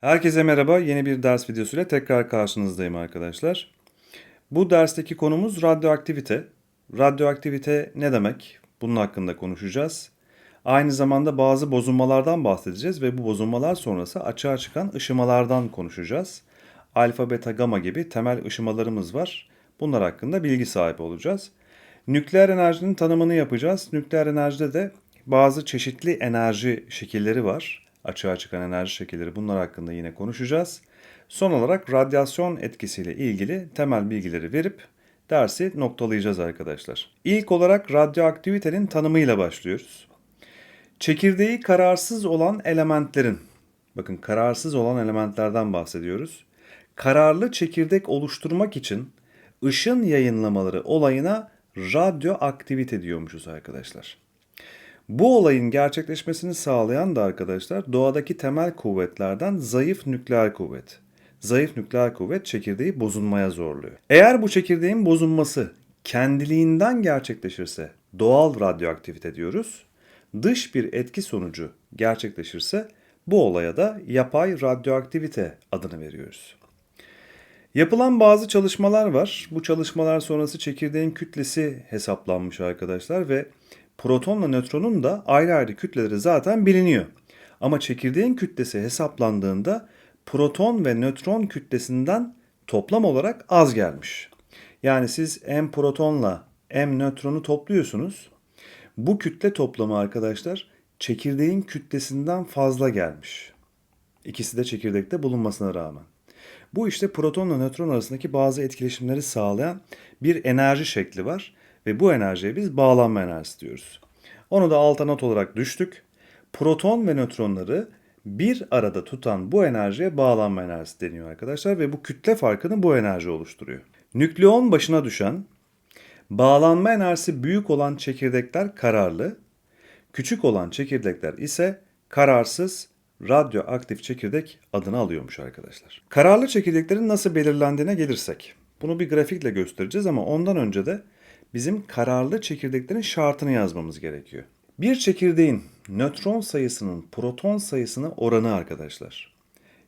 Herkese merhaba. Yeni bir ders videosuyla tekrar karşınızdayım arkadaşlar. Bu dersteki konumuz radyoaktivite. Radyoaktivite ne demek? Bunun hakkında konuşacağız. Aynı zamanda bazı bozulmalardan bahsedeceğiz ve bu bozulmalar sonrası açığa çıkan ışımalardan konuşacağız. Alfa, beta, gamma gibi temel ışımalarımız var. Bunlar hakkında bilgi sahibi olacağız. Nükleer enerjinin tanımını yapacağız. Nükleer enerjide de bazı çeşitli enerji şekilleri var. Açığa çıkan enerji şekilleri bunlar hakkında yine konuşacağız. Son olarak radyasyon etkisiyle ilgili temel bilgileri verip dersi noktalayacağız arkadaşlar. İlk olarak radyoaktivitenin tanımıyla başlıyoruz. Çekirdeği kararsız olan elementlerin, bakın kararsız olan elementlerden bahsediyoruz. Kararlı çekirdek oluşturmak için ışın yayınlamaları olayına radyoaktivite diyormuşuz arkadaşlar. Bu olayın gerçekleşmesini sağlayan da arkadaşlar doğadaki temel kuvvetlerden zayıf nükleer kuvvet. Zayıf nükleer kuvvet çekirdeği bozulmaya zorluyor. Eğer bu çekirdeğin bozulması kendiliğinden gerçekleşirse doğal radyoaktivite diyoruz. Dış bir etki sonucu gerçekleşirse bu olaya da yapay radyoaktivite adını veriyoruz. Yapılan bazı çalışmalar var. Bu çalışmalar sonrası çekirdeğin kütlesi hesaplanmış arkadaşlar ve protonla nötronun da ayrı ayrı kütleleri zaten biliniyor. Ama çekirdeğin kütlesi hesaplandığında proton ve nötron kütlesinden toplam olarak az gelmiş. Yani siz m protonla m nötronu topluyorsunuz. Bu kütle toplamı arkadaşlar çekirdeğin kütlesinden fazla gelmiş. İkisi de çekirdekte bulunmasına rağmen. Bu işte protonla nötron arasındaki bazı etkileşimleri sağlayan bir enerji şekli var ve bu enerjiye biz bağlanma enerjisi diyoruz. Onu da alta not olarak düştük. Proton ve nötronları bir arada tutan bu enerjiye bağlanma enerjisi deniyor arkadaşlar ve bu kütle farkını bu enerji oluşturuyor. Nükleon başına düşen bağlanma enerjisi büyük olan çekirdekler kararlı, küçük olan çekirdekler ise kararsız radyoaktif çekirdek adını alıyormuş arkadaşlar. Kararlı çekirdeklerin nasıl belirlendiğine gelirsek. Bunu bir grafikle göstereceğiz ama ondan önce de bizim kararlı çekirdeklerin şartını yazmamız gerekiyor. Bir çekirdeğin nötron sayısının proton sayısına oranı arkadaşlar.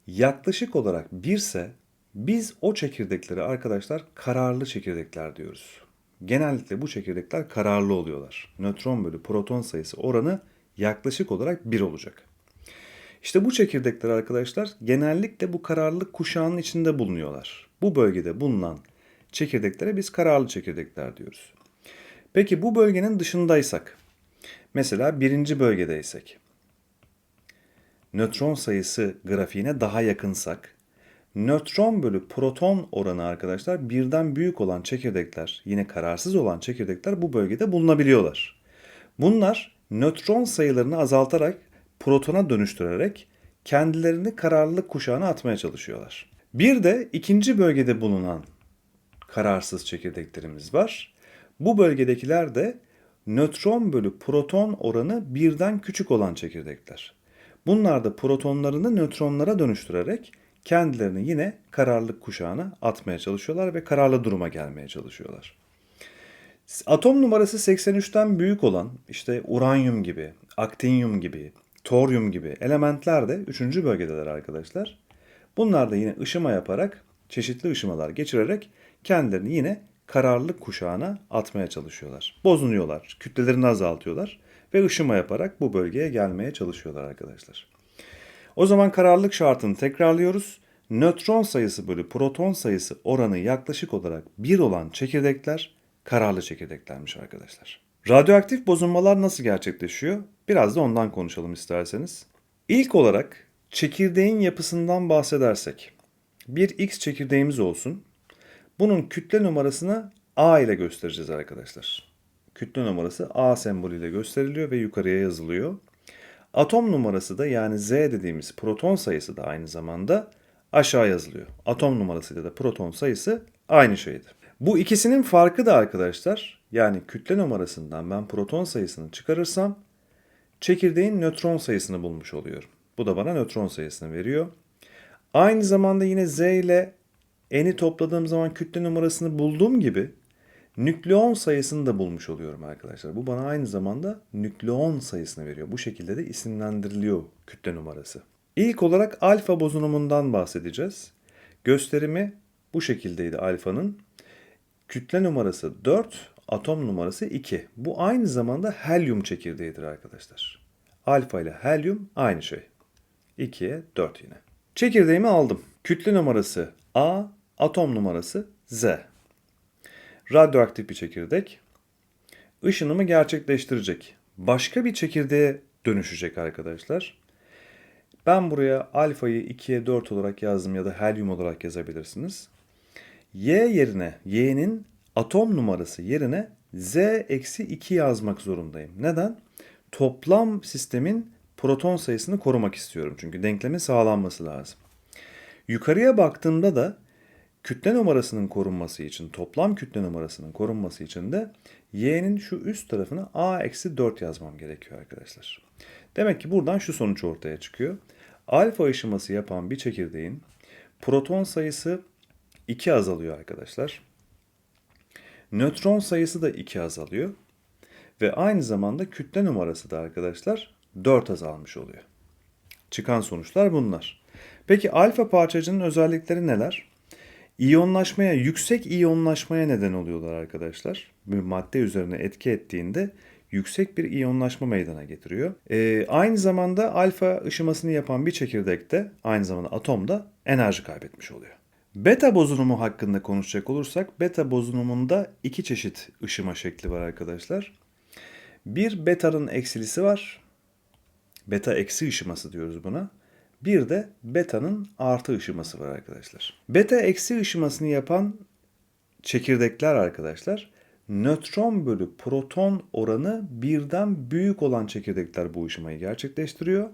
Yaklaşık bir 1 ise biz o çekirdekleri arkadaşlar kararlı çekirdekler diyoruz. Genellikle bu çekirdekler kararlı oluyorlar. Nötron bölü proton sayısı oranı yaklaşık olarak 1 olacak. İşte bu çekirdekler arkadaşlar genellikle bu kararlılık kuşağının içinde bulunuyorlar. Bu bölgede bulunan çekirdeklere biz kararlı çekirdekler diyoruz. Peki bu bölgenin dışındaysak, mesela birinci bölgedeysek, nötron sayısı grafiğine daha yakınsak, nötron bölü proton oranı arkadaşlar birden büyük olan çekirdekler, yine kararsız olan çekirdekler bu bölgede bulunabiliyorlar. Bunlar nötron sayılarını azaltarak protona dönüştürerek kendilerini kararlılık kuşağına atmaya çalışıyorlar. Bir de ikinci bölgede bulunan kararsız çekirdeklerimiz var. Bu bölgedekiler de nötron bölü proton oranı birden küçük olan çekirdekler. Bunlar da protonlarını nötronlara dönüştürerek kendilerini yine kararlılık kuşağına atmaya çalışıyorlar ve kararlı duruma gelmeye çalışıyorlar. Atom numarası 83'ten büyük olan işte uranyum gibi, aktinyum gibi, toryum gibi elementler de 3. bölgedeler arkadaşlar. Bunlar da yine ışıma yaparak, çeşitli ışımalar geçirerek kendilerini yine kararlılık kuşağına atmaya çalışıyorlar. Bozunuyorlar, kütlelerini azaltıyorlar ve ışıma yaparak bu bölgeye gelmeye çalışıyorlar arkadaşlar. O zaman kararlılık şartını tekrarlıyoruz. Nötron sayısı bölü proton sayısı oranı yaklaşık olarak 1 olan çekirdekler kararlı çekirdeklermiş arkadaşlar. Radyoaktif bozulmalar nasıl gerçekleşiyor? Biraz da ondan konuşalım isterseniz. İlk olarak çekirdeğin yapısından bahsedersek. Bir X çekirdeğimiz olsun. Bunun kütle numarasını A ile göstereceğiz arkadaşlar. Kütle numarası A sembolüyle gösteriliyor ve yukarıya yazılıyor. Atom numarası da yani Z dediğimiz proton sayısı da aynı zamanda aşağı yazılıyor. Atom numarasıyla da proton sayısı aynı şeydir. Bu ikisinin farkı da arkadaşlar yani kütle numarasından ben proton sayısını çıkarırsam çekirdeğin nötron sayısını bulmuş oluyorum. Bu da bana nötron sayısını veriyor. Aynı zamanda yine Z ile N'i topladığım zaman kütle numarasını bulduğum gibi nükleon sayısını da bulmuş oluyorum arkadaşlar. Bu bana aynı zamanda nükleon sayısını veriyor. Bu şekilde de isimlendiriliyor kütle numarası. İlk olarak alfa bozunumundan bahsedeceğiz. Gösterimi bu şekildeydi alfanın. Kütle numarası 4, atom numarası 2. Bu aynı zamanda helyum çekirdeğidir arkadaşlar. Alfa ile helyum aynı şey. 2'ye 4 yine. Çekirdeğimi aldım. Kütle numarası A, atom numarası Z. Radyoaktif bir çekirdek. Işınımı gerçekleştirecek. Başka bir çekirdeğe dönüşecek arkadaşlar. Ben buraya alfayı 2'ye 4 olarak yazdım ya da helyum olarak yazabilirsiniz. Y yerine, Y'nin atom numarası yerine Z eksi 2 yazmak zorundayım. Neden? Toplam sistemin proton sayısını korumak istiyorum. Çünkü denklemin sağlanması lazım. Yukarıya baktığımda da kütle numarasının korunması için, toplam kütle numarasının korunması için de y'nin şu üst tarafına a eksi 4 yazmam gerekiyor arkadaşlar. Demek ki buradan şu sonuç ortaya çıkıyor. Alfa ışıması yapan bir çekirdeğin proton sayısı 2 azalıyor arkadaşlar. Nötron sayısı da 2 azalıyor. Ve aynı zamanda kütle numarası da arkadaşlar 4 azalmış oluyor. Çıkan sonuçlar bunlar. Peki alfa parçacının özellikleri neler? İyonlaşmaya, yüksek iyonlaşmaya neden oluyorlar arkadaşlar. Bir madde üzerine etki ettiğinde yüksek bir iyonlaşma meydana getiriyor. Ee, aynı zamanda alfa ışımasını yapan bir çekirdekte, aynı zamanda atomda enerji kaybetmiş oluyor. Beta bozunumu hakkında konuşacak olursak, beta bozunumunda iki çeşit ışıma şekli var arkadaşlar. Bir beta'nın eksilisi var. Beta eksi ışıması diyoruz buna. Bir de beta'nın artı ışıması var arkadaşlar. Beta eksi ışımasını yapan çekirdekler arkadaşlar nötron bölü proton oranı birden büyük olan çekirdekler bu ışımayı gerçekleştiriyor.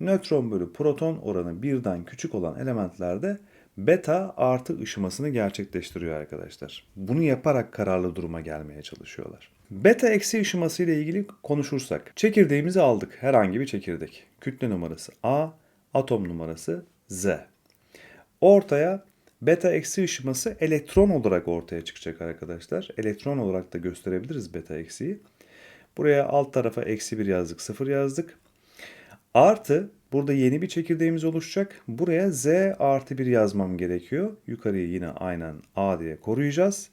Nötron bölü proton oranı birden küçük olan elementlerde beta artı ışımasını gerçekleştiriyor arkadaşlar. Bunu yaparak kararlı duruma gelmeye çalışıyorlar. Beta eksi ışıması ile ilgili konuşursak çekirdeğimizi aldık. Herhangi bir çekirdek. Kütle numarası A, atom numarası Z. Ortaya beta eksi ışıması elektron olarak ortaya çıkacak arkadaşlar. Elektron olarak da gösterebiliriz beta eksiyi. Buraya alt tarafa eksi 1 yazdık, 0 yazdık. Artı burada yeni bir çekirdeğimiz oluşacak. Buraya Z artı 1 yazmam gerekiyor. Yukarıyı yine aynen A diye koruyacağız.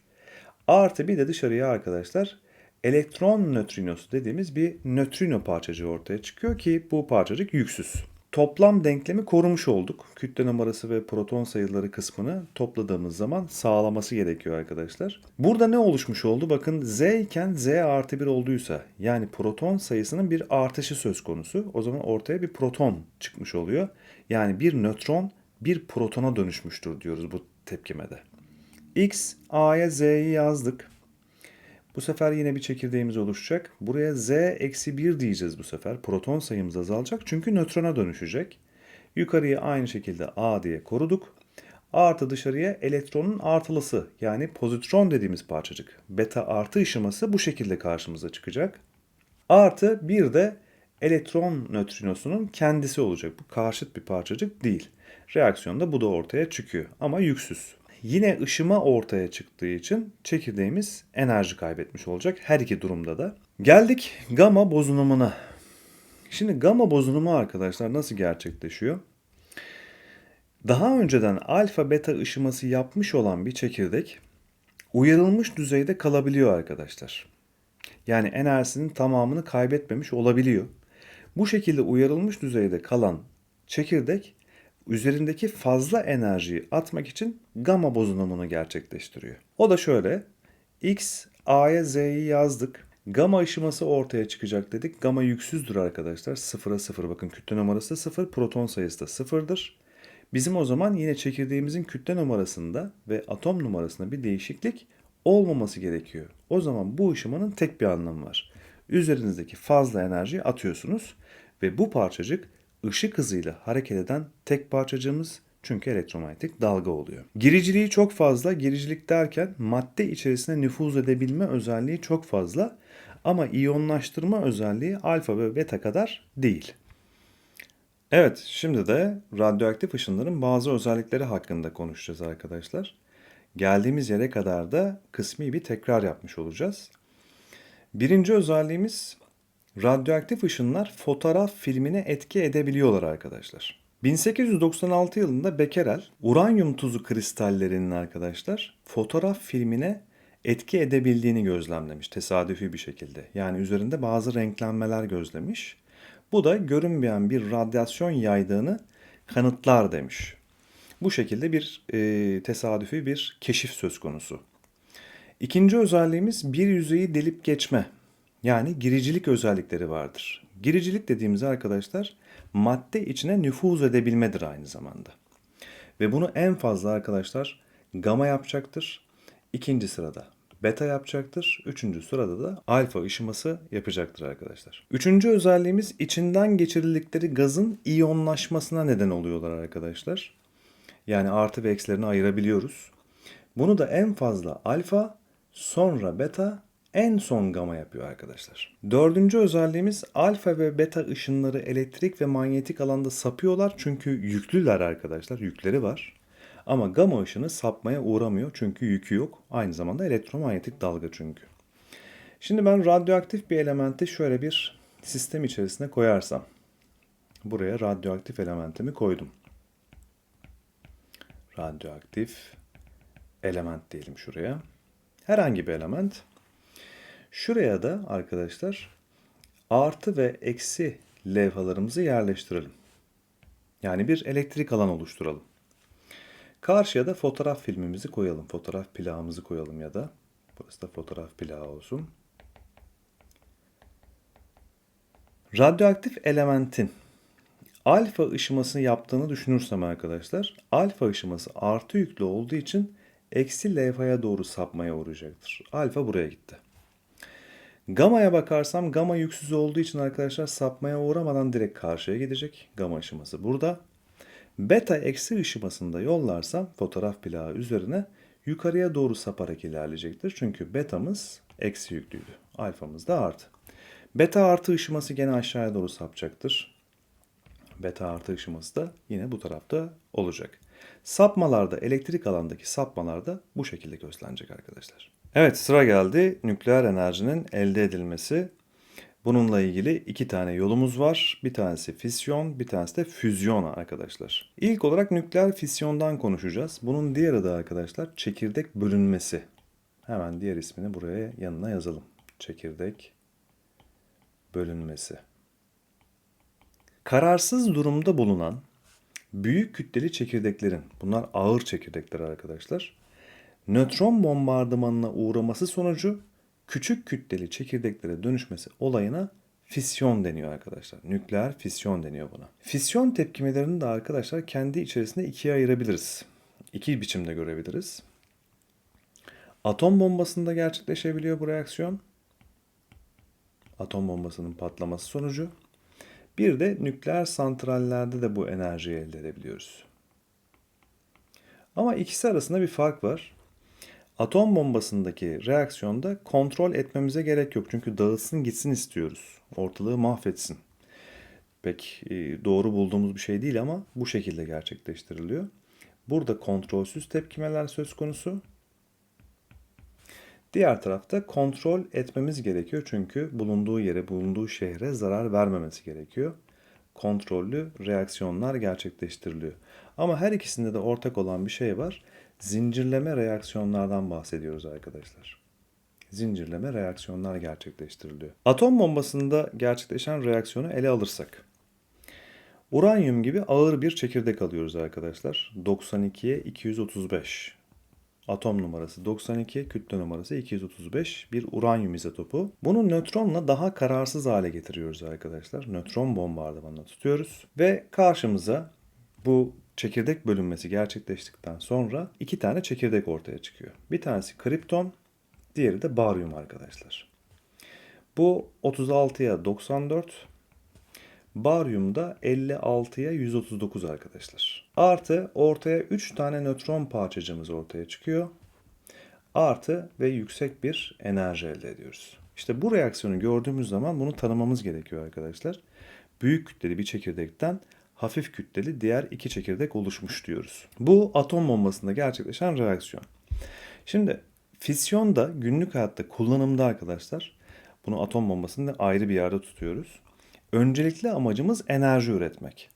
Artı bir de dışarıya arkadaşlar elektron nötrinosu dediğimiz bir nötrino parçacığı ortaya çıkıyor ki bu parçacık yüksüz. Toplam denklemi korumuş olduk. Kütle numarası ve proton sayıları kısmını topladığımız zaman sağlaması gerekiyor arkadaşlar. Burada ne oluşmuş oldu? Bakın Z iken Z artı 1 olduysa yani proton sayısının bir artışı söz konusu. O zaman ortaya bir proton çıkmış oluyor. Yani bir nötron bir protona dönüşmüştür diyoruz bu tepkimede. X, A'ya Z'yi yazdık. Bu sefer yine bir çekirdeğimiz oluşacak. Buraya z eksi 1 diyeceğiz bu sefer. Proton sayımız azalacak çünkü nötrona dönüşecek. Yukarıya aynı şekilde A diye koruduk. Artı dışarıya elektronun artılısı yani pozitron dediğimiz parçacık. Beta artı ışıması bu şekilde karşımıza çıkacak. Artı bir de elektron nötrinosunun kendisi olacak. Bu karşıt bir parçacık değil. Reaksiyonda bu da ortaya çıkıyor ama yüksüz. Yine ışıma ortaya çıktığı için çekirdeğimiz enerji kaybetmiş olacak her iki durumda da. Geldik gamma bozunumuna. Şimdi gamma bozunumu arkadaşlar nasıl gerçekleşiyor? Daha önceden alfa beta ışıması yapmış olan bir çekirdek uyarılmış düzeyde kalabiliyor arkadaşlar. Yani enerjisinin tamamını kaybetmemiş olabiliyor. Bu şekilde uyarılmış düzeyde kalan çekirdek üzerindeki fazla enerjiyi atmak için gamma bozunumunu gerçekleştiriyor. O da şöyle. X, A'ya Z'yi yazdık. Gamma ışıması ortaya çıkacak dedik. Gamma yüksüzdür arkadaşlar. Sıfıra sıfır. Bakın kütle numarası sıfır. Proton sayısı da sıfırdır. Bizim o zaman yine çekirdeğimizin kütle numarasında ve atom numarasında bir değişiklik olmaması gerekiyor. O zaman bu ışımanın tek bir anlamı var. Üzerinizdeki fazla enerjiyi atıyorsunuz ve bu parçacık ışık hızıyla hareket eden tek parçacığımız çünkü elektromanyetik dalga oluyor. Giriciliği çok fazla. Giricilik derken madde içerisine nüfuz edebilme özelliği çok fazla. Ama iyonlaştırma özelliği alfa ve beta kadar değil. Evet, şimdi de radyoaktif ışınların bazı özellikleri hakkında konuşacağız arkadaşlar. Geldiğimiz yere kadar da kısmi bir tekrar yapmış olacağız. Birinci özelliğimiz radyoaktif ışınlar fotoğraf filmine etki edebiliyorlar arkadaşlar. 1896 yılında Becquerel uranyum tuzu kristallerinin arkadaşlar fotoğraf filmine etki edebildiğini gözlemlemiş tesadüfi bir şekilde. Yani üzerinde bazı renklenmeler gözlemiş. Bu da görünmeyen bir radyasyon yaydığını kanıtlar demiş. Bu şekilde bir e, tesadüfi bir keşif söz konusu. İkinci özelliğimiz bir yüzeyi delip geçme. Yani giricilik özellikleri vardır. Giricilik dediğimiz arkadaşlar madde içine nüfuz edebilmedir aynı zamanda. Ve bunu en fazla arkadaşlar gama yapacaktır. İkinci sırada beta yapacaktır. Üçüncü sırada da alfa ışıması yapacaktır arkadaşlar. Üçüncü özelliğimiz içinden geçirildikleri gazın iyonlaşmasına neden oluyorlar arkadaşlar. Yani artı ve eksilerini ayırabiliyoruz. Bunu da en fazla alfa, sonra beta, en son gama yapıyor arkadaşlar. Dördüncü özelliğimiz alfa ve beta ışınları elektrik ve manyetik alanda sapıyorlar çünkü yüklüler arkadaşlar. Yükleri var. Ama gama ışını sapmaya uğramıyor çünkü yükü yok. Aynı zamanda elektromanyetik dalga çünkü. Şimdi ben radyoaktif bir elementi şöyle bir sistem içerisine koyarsam. Buraya radyoaktif elementimi koydum. Radyoaktif element diyelim şuraya. Herhangi bir element. Şuraya da arkadaşlar artı ve eksi levhalarımızı yerleştirelim. Yani bir elektrik alan oluşturalım. Karşıya da fotoğraf filmimizi koyalım. Fotoğraf plağımızı koyalım ya da. Burası da fotoğraf plağı olsun. Radyoaktif elementin alfa ışımasını yaptığını düşünürsem arkadaşlar, alfa ışıması artı yüklü olduğu için eksi levhaya doğru sapmaya uğrayacaktır. Alfa buraya gitti. Gama'ya bakarsam gama yüksüz olduğu için arkadaşlar sapmaya uğramadan direkt karşıya gidecek. Gama ışıması burada. Beta eksi ışımasında yollarsam fotoğraf plağı üzerine yukarıya doğru saparak ilerleyecektir. Çünkü betamız eksi yüklüydü. Alfamız da artı. Beta artı ışıması gene aşağıya doğru sapacaktır. Beta artı ışıması da yine bu tarafta olacak. Sapmalarda, elektrik alandaki sapmalarda bu şekilde gözlenecek arkadaşlar. Evet sıra geldi nükleer enerjinin elde edilmesi. Bununla ilgili iki tane yolumuz var. Bir tanesi fisyon, bir tanesi de füzyon arkadaşlar. İlk olarak nükleer fisyondan konuşacağız. Bunun diğer adı arkadaşlar çekirdek bölünmesi. Hemen diğer ismini buraya yanına yazalım. Çekirdek bölünmesi. Kararsız durumda bulunan büyük kütleli çekirdeklerin, bunlar ağır çekirdekler arkadaşlar, nötron bombardımanına uğraması sonucu küçük kütleli çekirdeklere dönüşmesi olayına fisyon deniyor arkadaşlar. Nükleer fisyon deniyor buna. Fisyon tepkimelerini de arkadaşlar kendi içerisinde ikiye ayırabiliriz. İki biçimde görebiliriz. Atom bombasında gerçekleşebiliyor bu reaksiyon. Atom bombasının patlaması sonucu. Bir de nükleer santrallerde de bu enerjiyi elde edebiliyoruz. Ama ikisi arasında bir fark var. Atom bombasındaki reaksiyonda kontrol etmemize gerek yok. Çünkü dağılsın gitsin istiyoruz. Ortalığı mahvetsin. Pek e, doğru bulduğumuz bir şey değil ama bu şekilde gerçekleştiriliyor. Burada kontrolsüz tepkimeler söz konusu. Diğer tarafta kontrol etmemiz gerekiyor çünkü bulunduğu yere, bulunduğu şehre zarar vermemesi gerekiyor. Kontrollü reaksiyonlar gerçekleştiriliyor. Ama her ikisinde de ortak olan bir şey var. Zincirleme reaksiyonlardan bahsediyoruz arkadaşlar. Zincirleme reaksiyonlar gerçekleştiriliyor. Atom bombasında gerçekleşen reaksiyonu ele alırsak. Uranyum gibi ağır bir çekirdek alıyoruz arkadaşlar. 92'ye 235 atom numarası 92, kütle numarası 235 bir uranyum izotopu. Bunu nötronla daha kararsız hale getiriyoruz arkadaşlar. Nötron bombardımanına tutuyoruz ve karşımıza bu çekirdek bölünmesi gerçekleştikten sonra iki tane çekirdek ortaya çıkıyor. Bir tanesi kripton, diğeri de baryum arkadaşlar. Bu 36'ya 94, baryumda 56'ya 139 arkadaşlar. Artı ortaya 3 tane nötron parçacığımız ortaya çıkıyor. Artı ve yüksek bir enerji elde ediyoruz. İşte bu reaksiyonu gördüğümüz zaman bunu tanımamız gerekiyor arkadaşlar. Büyük kütleli bir çekirdekten hafif kütleli diğer iki çekirdek oluşmuş diyoruz. Bu atom bombasında gerçekleşen reaksiyon. Şimdi fisyon da günlük hayatta kullanımda arkadaşlar. Bunu atom bombasında ayrı bir yerde tutuyoruz. Öncelikli amacımız enerji üretmek.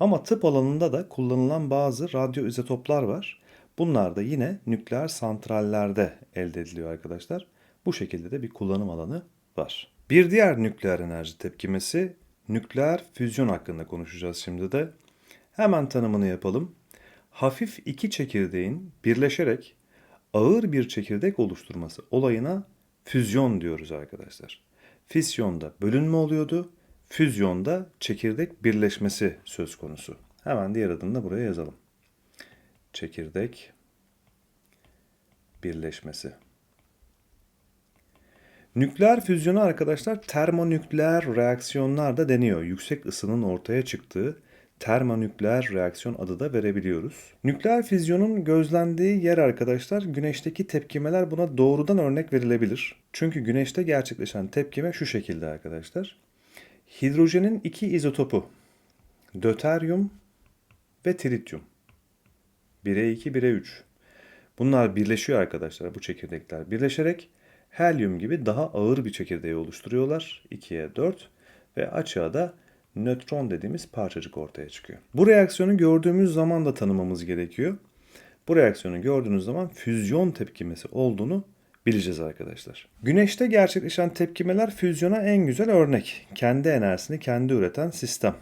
Ama tıp alanında da kullanılan bazı radyo izotoplar var. Bunlar da yine nükleer santrallerde elde ediliyor arkadaşlar. Bu şekilde de bir kullanım alanı var. Bir diğer nükleer enerji tepkimesi nükleer füzyon hakkında konuşacağız şimdi de. Hemen tanımını yapalım. Hafif iki çekirdeğin birleşerek ağır bir çekirdek oluşturması olayına füzyon diyoruz arkadaşlar. Fisyonda bölünme oluyordu. Füzyonda çekirdek birleşmesi söz konusu. Hemen diğer adını da buraya yazalım. Çekirdek birleşmesi. Nükleer füzyonu arkadaşlar termonükleer reaksiyonlar da deniyor. Yüksek ısının ortaya çıktığı termonükleer reaksiyon adı da verebiliyoruz. Nükleer füzyonun gözlendiği yer arkadaşlar güneşteki tepkimeler buna doğrudan örnek verilebilir. Çünkü güneşte gerçekleşen tepkime şu şekilde arkadaşlar. Hidrojenin iki izotopu döteryum ve trityum 1'e 2, 1'e 3. Bunlar birleşiyor arkadaşlar bu çekirdekler. Birleşerek helyum gibi daha ağır bir çekirdeği oluşturuyorlar. 2'ye 4 ve açığa da nötron dediğimiz parçacık ortaya çıkıyor. Bu reaksiyonu gördüğümüz zaman da tanımamız gerekiyor. Bu reaksiyonu gördüğünüz zaman füzyon tepkimesi olduğunu bileceğiz arkadaşlar. Güneşte gerçekleşen tepkimeler füzyona en güzel örnek. Kendi enerjisini kendi üreten sistem.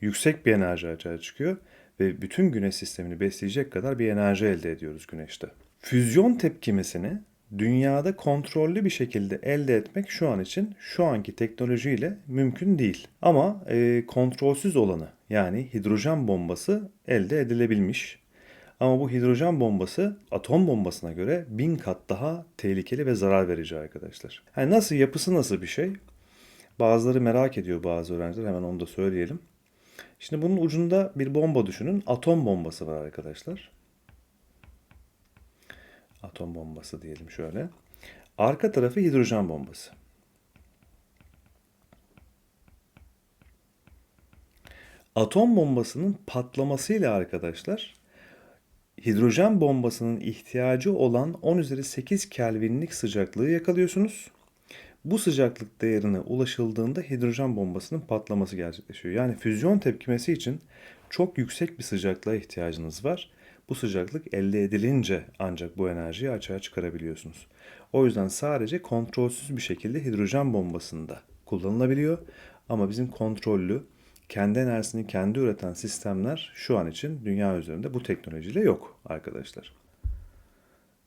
Yüksek bir enerji açığa çıkıyor ve bütün güneş sistemini besleyecek kadar bir enerji elde ediyoruz güneşte. Füzyon tepkimesini dünyada kontrollü bir şekilde elde etmek şu an için şu anki teknolojiyle mümkün değil. Ama e, kontrolsüz olanı yani hidrojen bombası elde edilebilmiş. Ama bu hidrojen bombası atom bombasına göre bin kat daha tehlikeli ve zarar verici arkadaşlar. Yani nasıl yapısı nasıl bir şey? Bazıları merak ediyor bazı öğrenciler hemen onu da söyleyelim. Şimdi bunun ucunda bir bomba düşünün. Atom bombası var arkadaşlar. Atom bombası diyelim şöyle. Arka tarafı hidrojen bombası. Atom bombasının patlamasıyla arkadaşlar hidrojen bombasının ihtiyacı olan 10 üzeri 8 Kelvinlik sıcaklığı yakalıyorsunuz. Bu sıcaklık değerine ulaşıldığında hidrojen bombasının patlaması gerçekleşiyor. Yani füzyon tepkimesi için çok yüksek bir sıcaklığa ihtiyacınız var. Bu sıcaklık elde edilince ancak bu enerjiyi açığa çıkarabiliyorsunuz. O yüzden sadece kontrolsüz bir şekilde hidrojen bombasında kullanılabiliyor. Ama bizim kontrollü, kendi enerjisini kendi üreten sistemler şu an için dünya üzerinde bu teknolojiyle yok arkadaşlar.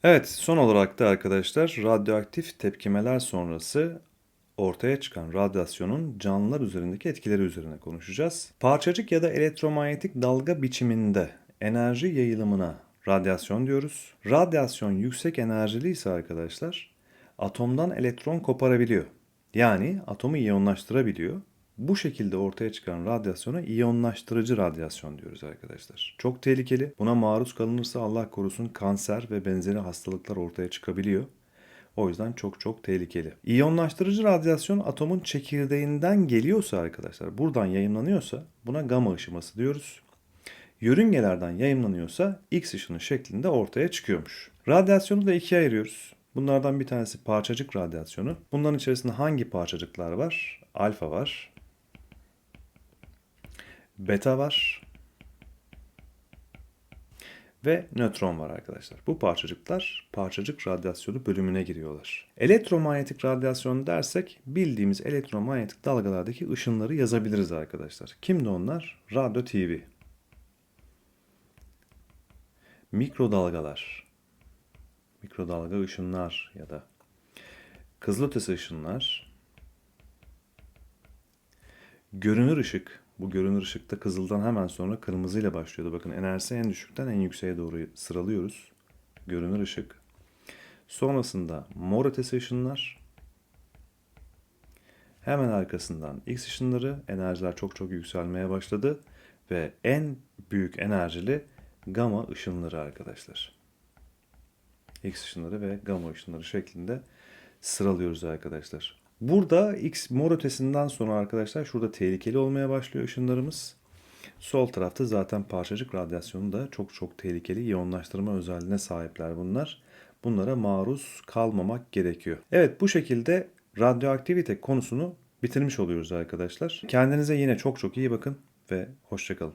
Evet, son olarak da arkadaşlar radyoaktif tepkimeler sonrası ortaya çıkan radyasyonun canlılar üzerindeki etkileri üzerine konuşacağız. Parçacık ya da elektromanyetik dalga biçiminde enerji yayılımına radyasyon diyoruz. Radyasyon yüksek enerjili ise arkadaşlar atomdan elektron koparabiliyor. Yani atomu iyonlaştırabiliyor. Bu şekilde ortaya çıkan radyasyona iyonlaştırıcı radyasyon diyoruz arkadaşlar. Çok tehlikeli. Buna maruz kalınırsa Allah korusun kanser ve benzeri hastalıklar ortaya çıkabiliyor. O yüzden çok çok tehlikeli. İyonlaştırıcı radyasyon atomun çekirdeğinden geliyorsa arkadaşlar, buradan yayınlanıyorsa buna gama ışıması diyoruz. Yörüngelerden yayınlanıyorsa X ışını şeklinde ortaya çıkıyormuş. Radyasyonu da ikiye ayırıyoruz. Bunlardan bir tanesi parçacık radyasyonu. Bunların içerisinde hangi parçacıklar var? Alfa var. Beta var. Ve nötron var arkadaşlar. Bu parçacıklar parçacık radyasyonu bölümüne giriyorlar. Elektromanyetik radyasyon dersek bildiğimiz elektromanyetik dalgalardaki ışınları yazabiliriz arkadaşlar. Kimdi onlar? Radyo TV. Mikrodalgalar. Mikrodalga ışınlar ya da kızılötesi ışınlar. Görünür ışık. Bu görünür ışıkta kızıldan hemen sonra kırmızıyla başlıyordu. Bakın enerjisi en düşükten en yükseğe doğru sıralıyoruz. Görünür ışık. Sonrasında mor ötesi ışınlar. Hemen arkasından X ışınları. Enerjiler çok çok yükselmeye başladı. Ve en büyük enerjili gama ışınları arkadaşlar. X ışınları ve gama ışınları şeklinde sıralıyoruz arkadaşlar. Burada X mor ötesinden sonra arkadaşlar şurada tehlikeli olmaya başlıyor ışınlarımız. Sol tarafta zaten parçacık radyasyonu da çok çok tehlikeli iyonlaştırma özelliğine sahipler bunlar. Bunlara maruz kalmamak gerekiyor. Evet bu şekilde radyoaktivite konusunu bitirmiş oluyoruz arkadaşlar. Kendinize yine çok çok iyi bakın ve hoşçakalın.